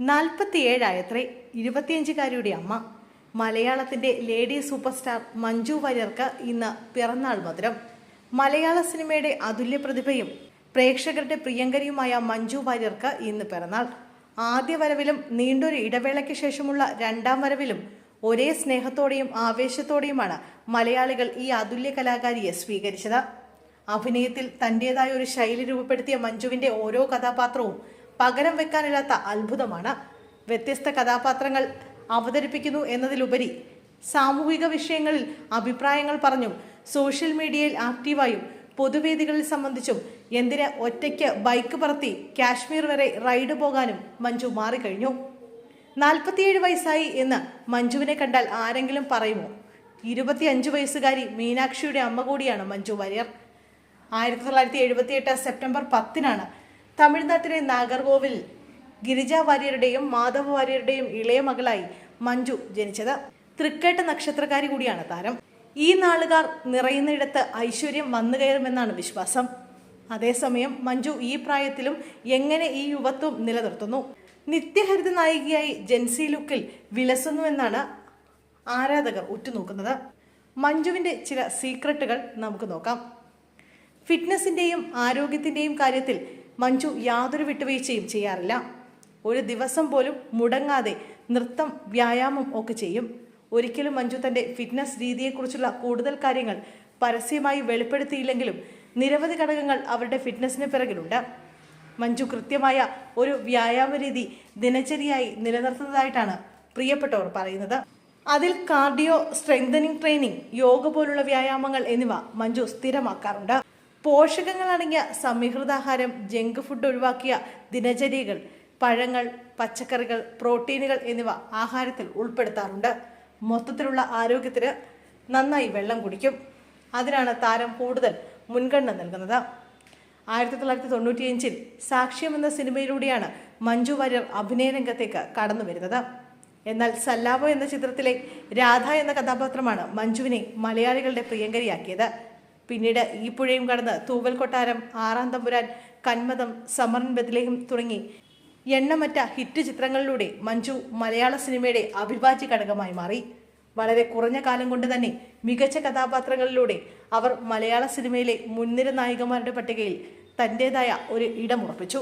നാൽപ്പത്തിയേഴായത്രേ ഇരുപത്തിയഞ്ചുകാരിയുടെ അമ്മ. മലയാളത്തിന്റെ ലേഡി സൂപ്പർ സ്റ്റാർ മഞ്ജു വാര്യർക്ക് ഇന്ന് പിറന്നാൾ മധുരം. മലയാള സിനിമയുടെ അതുല്യ പ്രതിഭയും പ്രേക്ഷകരുടെ പ്രിയങ്കരിയുമായ മഞ്ജു വാര്യർക്ക് ഇന്ന് പിറന്നാൾ. ആദ്യ വരവിലും നീണ്ടൊരു ഇടവേളയ്ക്ക് ശേഷമുള്ള രണ്ടാം വരവിലും ഒരേ സ്നേഹത്തോടെയും ആവേശത്തോടെയുമാണ് മലയാളികൾ ഈ അതുല്യ കലാകാരിയെ സ്വീകരിച്ചത്. അഭിനയത്തിൽ തന്റേതായ ഒരു ശൈലി രൂപപ്പെടുത്തിയ മഞ്ജുവിന്റെ ഓരോ കഥാപാത്രവും പകരം വെക്കാനില്ലാത്ത അത്ഭുതമാണ്. വ്യത്യസ്ത കഥാപാത്രങ്ങൾ അവതരിപ്പിക്കുന്നു എന്നതിലുപരി സാമൂഹിക വിഷയങ്ങളിൽ അഭിപ്രായങ്ങൾ പറഞ്ഞും സോഷ്യൽ മീഡിയയിൽ ആക്റ്റീവായും പൊതുവേദികളിൽ സംബന്ധിച്ചും എന്തിന് ഒറ്റയ്ക്ക് ബൈക്ക് പറത്തി കാശ്മീർ വരെ റൈഡ് പോകാനും മഞ്ജു മാറിക്കഴിഞ്ഞു. നാൽപ്പത്തിയേഴ് വയസ്സായി എന്ന് മഞ്ജുവിനെ കണ്ടാൽ ആരെങ്കിലും പറയുമോ? ഇരുപത്തിയഞ്ച് വയസ്സുകാരി മീനാക്ഷിയുടെ അമ്മ കൂടിയാണ് മഞ്ജു വാര്യർ. ആയിരത്തി തൊള്ളായിരത്തി എഴുപത്തിയെട്ട് സെപ്റ്റംബർ പത്തിനാണ് തമിഴ്നാട്ടിലെ നാഗർകോവിൽ ഗിരിജ വാര്യരുടെയും മാധവ വാര്യരുടെയും ഇളയ മകളായി മഞ്ജു ജനിച്ചത് തൃക്കേട്ട നക്ഷത്രക്കാരി കൂടിയാണ് താരം. ഈ നാളുകാർ നിറയുന്നിടത്ത് ഐശ്വര്യം വന്നു കയറുമെന്നാണ് വിശ്വാസം. അതേസമയം മഞ്ജു ഈ പ്രായത്തിലും എങ്ങനെ ഈ യുവത്വം നിലനിർത്തുന്നു? നിത്യഹരിത നായികയായി ജെൻസി ലുക്കിൽ വിലസുന്നുവെന്നാണ് ആരാധകർ ഉറ്റുനോക്കുന്നത്. മഞ്ജുവിന്റെ ചില സീക്രട്ടുകൾ നമുക്ക് നോക്കാം. ഫിറ്റ്നസിന്റെയും ആരോഗ്യത്തിന്റെയും കാര്യത്തിൽ മഞ്ജു യാതൊരു വിട്ടുവീഴ്ചയും ചെയ്യാറില്ല. ഒരു ദിവസം പോലും മുടങ്ങാതെ നൃത്തം വ്യായാമം ഒക്കെ ചെയ്യും. ഒരിക്കലും മഞ്ജു തന്റെ ഫിറ്റ്നസ് രീതിയെക്കുറിച്ചുള്ള കൂടുതൽ കാര്യങ്ങൾ പരസ്യമായി വെളിപ്പെടുത്തിയില്ലെങ്കിലും നിരവധി ഘടകങ്ങൾ അവരുടെ ഫിറ്റ്നസിന് പിറകിലുണ്ട്. മഞ്ജു കൃത്യമായ ഒരു വ്യായാമ രീതി ദിനചര്യയായി നിലനിർത്തുന്നതായിട്ടാണ് പ്രിയപ്പെട്ടവർ പറയുന്നത്. അതിൽ കാർഡിയോ സ്ട്രെങ്തനിങ് ട്രെയിനിങ് യോഗ പോലുള്ള വ്യായാമങ്ങൾ എന്നിവ മഞ്ജു സ്ഥിരമാക്കാറുണ്ട്. പോഷകങ്ങൾ അടങ്ങിയ സമീകൃതാഹാരം ജങ്ക് ഫുഡ് ഒഴിവാക്കിയ ദിനചര്യകൾ പഴങ്ങൾ പച്ചക്കറികൾ പ്രോട്ടീനുകൾ എന്നിവ ആഹാരത്തിൽ ഉൾപ്പെടുത്താറുണ്ട്. മൊത്തത്തിലുള്ള ആരോഗ്യത്തിന് നന്നായി വെള്ളം കുടിക്കും. അതിനാണ് താരം കൂടുതൽ മുൻഗണന നൽകുന്നത്. ആയിരത്തി തൊള്ളായിരത്തി തൊണ്ണൂറ്റിയഞ്ചിൽ സാക്ഷ്യം എന്ന സിനിമയിലൂടെയാണ് മഞ്ജു വാര്യർ അഭിനയ രംഗത്തേക്ക് കടന്നു വരുന്നത്. എന്നാൽ സല്ലാബോ എന്ന ചിത്രത്തിലെ രാധ എന്ന കഥാപാത്രമാണ് മഞ്ജുവിനെ മലയാളികളുടെ പ്രിയങ്കരിയാക്കിയത്. പിന്നീട് ഈ പുഴയും കടന്ന് തൂവൽ കൊട്ടാരം ആറാം തമ്പുരാൻ കന്മതം സമറൻ ബദലേഹം തുടങ്ങി. എണ്ണമറ്റ ഹിറ്റ് ചിത്രങ്ങളിലൂടെ മഞ്ജു മലയാള സിനിമയുടെ അവിഭാജ്യ ഘടകമായി മാറി. വളരെ കുറഞ്ഞ കാലം കൊണ്ട് തന്നെ മികച്ച കഥാപാത്രങ്ങളിലൂടെ അവർ മലയാള സിനിമയിലെ മുൻനിര നായികമാരുടെ പട്ടികയിൽ തന്റെതായ ഒരു ഇടമുറപ്പിച്ചു